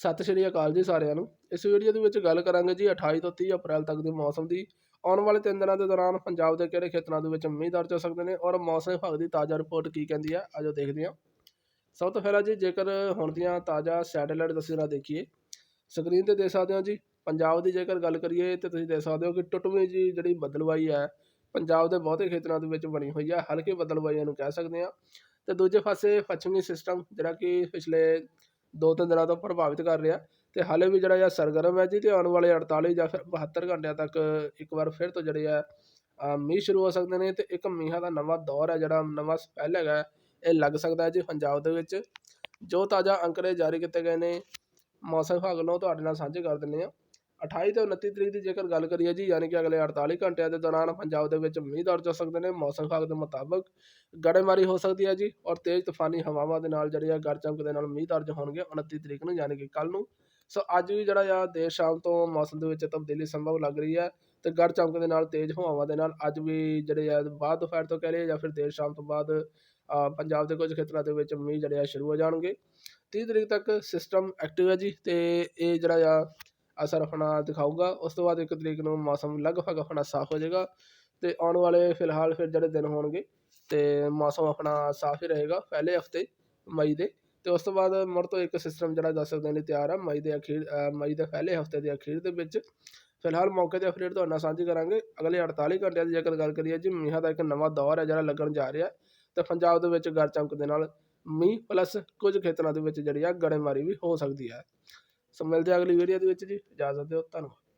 ਸਤਿ ਸ਼੍ਰੀ ਅਕਾਲ ਜੀ ਸਾਰਿਆਂ ਨੂੰ। ਇਸ ਵੀਡੀਓ ਦੇ ਵਿੱਚ ਗੱਲ ਕਰਾਂਗੇ ਜੀ 28 ਤੋਂ 30 ਅਪ੍ਰੈਲ ਤੱਕ ਦੇ ਮੌਸਮ ਦੀ। ਆਉਣ ਵਾਲੇ 3 ਦਿਨਾਂ ਦੇ ਦੌਰਾਨ ਪੰਜਾਬ ਦੇ ਕਿਹੜੇ ਖੇਤਰਾਂ ਦੇ ਵਿੱਚ ਮੀਂਹ ਦਰਜ ਹੋ ਸਕਦੇ ਨੇ ਔਰ ਮੌਸਮ ਵਿਭਾਗ ਦੀ ਤਾਜ਼ਾ ਰਿਪੋਰਟ ਕੀ ਕਹਿੰਦੀ ਹੈ ਆਜੋ ਦੇਖਦੇ ਹਾਂ। ਸਭ ਤੋਂ ਪਹਿਲਾਂ ਜੀ ਜੇਕਰ ਹੁਣ ਦੀਆਂ ਤਾਜ਼ਾ ਸੈਟੇਲਾਈਟ ਤਸਵੀਰਾਂ ਦੇਖੀਏ ਸਕਰੀਨ ਤੇ ਦੇਖ ਸਕਦੇ ਹੋ ਜੀ। ਪੰਜਾਬ ਦੀ ਜੇਕਰ ਗੱਲ ਕਰੀਏ ਤੇ ਤੁਸੀਂ ਦੇਖ ਸਕਦੇ ਹੋ ਕਿ ਟੁੱਟਵੀਂ ਜੀ ਜਿਹੜੀ ਬਦਲਵਾਈ ਹੈ, ਪੰਜਾਬ ਦੇ ਬਹੁਤੇ ਖੇਤਰਾਂ ਦੇ ਵਿੱਚ ਬਣੀ ਹੋਈ ਹੈ ਹਲਕੀ ਬਦਲਵਾਈਆਂ ਨੂੰ ਕਹਿ ਸਕਦੇ ਹਾਂ। ਤੇ ਦੂਜੇ ਪਾਸੇ ਪੱਛਮੀ ਸਿਸਟਮ ਜਿਹੜਾ ਕਿ ਪਿਛਲੇ ਦੋ ਤਿੰਨ ਦਿਨਾਂ ਤੋਂ ਪ੍ਰਭਾਵਿਤ ਕਰ ਰਿਹਾ ਅਤੇ ਹਾਲੇ ਵੀ ਜਿਹੜਾ ਆ ਸਰਗਰਮ ਹੈ ਜੀ ਅਤੇ ਆਉਣ ਵਾਲੇ 48 ਜਾਂ ਫਿਰ 72 ਘੰਟਿਆਂ ਤੱਕ ਇੱਕ ਵਾਰ ਫਿਰ ਤੋਂ ਜਿਹੜੇ ਆ ਮੀਂਹ ਸ਼ੁਰੂ ਹੋ ਸਕਦੇ ਨੇ ਅਤੇ ਇੱਕ ਮੀਂਹਾਂ ਦਾ ਨਵਾਂ ਦੌਰ ਹੈ, ਜਿਹੜਾ ਨਵਾਂ ਸਪੈਲ ਹੈਗਾ, ਇਹ ਲੱਗ ਸਕਦਾ ਹੈ ਜੀ ਪੰਜਾਬ ਦੇ ਵਿੱਚ। ਜੋ ਤਾਜ਼ਾ ਅੰਕੜੇ ਜਾਰੀ ਕੀਤੇ ਗਏ ਨੇ, ਮੌਸਮ ਵਿਭਾਗ ਵੱਲੋਂ ਤੁਹਾਡੇ ਨਾਲ ਸਾਂਝੇ ਕਰ ਦਿੰਦੇ ਹਾਂ। 28 ਤੇ 29 ਤਰੀਕ ਦੀ ਜੇਕਰ ਗੱਲ ਕਰੀਏ ਜੀ, ਯਾਨੀ ਕਿ ਅਗਲੇ 48 ਘੰਟਿਆਂ ਦੇ ਦੌਰਾਨ ਪੰਜਾਬ ਦੇ ਵਿੱਚ ਮੀਂਹ ਦਰਜ ਹੋ ਸਕਦੇ ਨੇ, ਮੌਸਮ ਵਿਭਾਗ ਦੇ ਮੁਤਾਬਕ ਗੜੇਮਾਰੀ ਹੋ ਸਕਦੀ ਹੈ ਜੀ ਔਰ ਤੇਜ਼ ਤੂਫਾਨੀ ਹਵਾਵਾਂ ਦੇ ਨਾਲ ਜਿਹੜੀ ਆ ਗੜ ਚਮਕ ਦੇ ਨਾਲ ਮੀਂਹ ਦਰਜ ਹੋਣਗੇ 29 ਤਰੀਕ ਨੂੰ, ਯਾਨੀ ਕਿ ਕੱਲ ਨੂੰ। ਸੋ ਅੱਜ ਵੀ ਜਿਹੜਾ ਆ ਦੇਰ ਸ਼ਾਮ ਤੋਂ ਮੌਸਮ ਦੇ ਵਿੱਚ ਤਬਦੀਲੀ ਸੰਭਵ ਲੱਗ ਰਹੀ ਹੈ ਤੇ ਗੜ ਚਮਕ ਦੇ ਨਾਲ ਤੇਜ਼ ਹਵਾਵਾਂ ਦੇ ਨਾਲ ਅੱਜ ਵੀ ਜਿਹੜੇ ਆ ਬਾਅਦ ਦੁਪਹਿਰ ਤੋਂ ਕਹਿ ਲਈਏ ਜਾਂ ਫਿਰ ਦੇਰ ਸ਼ਾਮ ਤੋਂ ਬਾਅਦ ਪੰਜਾਬ ਦੇ ਕੁਝ ਖੇਤਰਾਂ ਦੇ ਵਿੱਚ ਮੀਂਹ ਜਿਹੜੇ ਆ ਸ਼ੁਰੂ ਹੋ ਜਾਣਗੇ। 30 ਤਰੀਕ ਤੱਕ ਸਿਸਟਮ ਐਕਟਿਵ ਹੈ ਜੀ ਤੇ ਇਹ ਜਿਹੜਾ ਆ ਅਸਰ ਆਪਣਾ ਦਿਖਾਊਗਾ। ਉਸ ਤੋਂ ਬਾਅਦ ਇੱਕ ਤਰੀਕ ਨੂੰ ਮੌਸਮ ਲਗਭਗ ਆਪਣਾ ਸਾਫ਼ ਹੋ ਜਾਏਗਾ ਤੇ ਆਉਣ ਵਾਲੇ ਫਿਲਹਾਲ ਫਿਰ ਜਿਹੜੇ ਦਿਨ ਹੋਣਗੇ ਤੇ ਮੌਸਮ ਆਪਣਾ ਸਾਫ਼ ਹੀ ਰਹੇਗਾ ਪਹਿਲੇ ਹਫ਼ਤੇ ਮਈ ਦੇ। ਤੇ ਉਸ ਤੋਂ ਬਾਅਦ ਮੁੜ ਤੋਂ ਇੱਕ ਸਿਸਟਮ ਜਿਹੜਾ ਦੱਸ ਸਕਦੇ ਨੇ ਤਿਆਰ ਆ, ਮਈ ਦੇ ਅਖੀਰ ਮਈ ਦੇ ਪਹਿਲੇ ਹਫ਼ਤੇ ਦੇ ਅਖੀਰ ਦੇ ਵਿੱਚ। ਫਿਲਹਾਲ ਮੌਕੇ ਤੇ ਅਪਡੇਟ ਤੁਹਾਡੇ ਨਾਲ ਸਾਂਝੀ ਕਰਾਂਗੇ। ਅਗਲੇ 48 ਘੰਟਿਆਂ ਦੀ ਜੇਕਰ ਗੱਲ ਕਰੀਏ ਜੀ, ਮੀਂਹਾਂ ਦਾ ਇੱਕ ਨਵਾਂ ਦੌਰ ਹੈ ਜਿਹੜਾ ਲੱਗਣ ਜਾ ਰਿਹਾ। ਤੇ ਪੰਜਾਬ ਦੇ ਵਿੱਚ ਗੜ ਚਮਕ ਦੇ ਨਾਲ ਮੀਂਹ ਪਲੱਸ ਕੁਝ ਖੇਤਰਾਂ ਦੇ ਵਿੱਚ ਜਿਹੜੀ ਆ ਗੜੇਮਾਰੀ ਵੀ ਹੋ ਸਕਦੀ ਹੈ। ਸੋ ਮਿਲਦੇ ਹਾਂ ਅਗਲੀ ਵੀਡੀਓ ਦੇ ਵਿੱਚ ਜੀ। ਇਜਾਜ਼ਤ ਦਿਓ ਧੰਨਵਾਦ।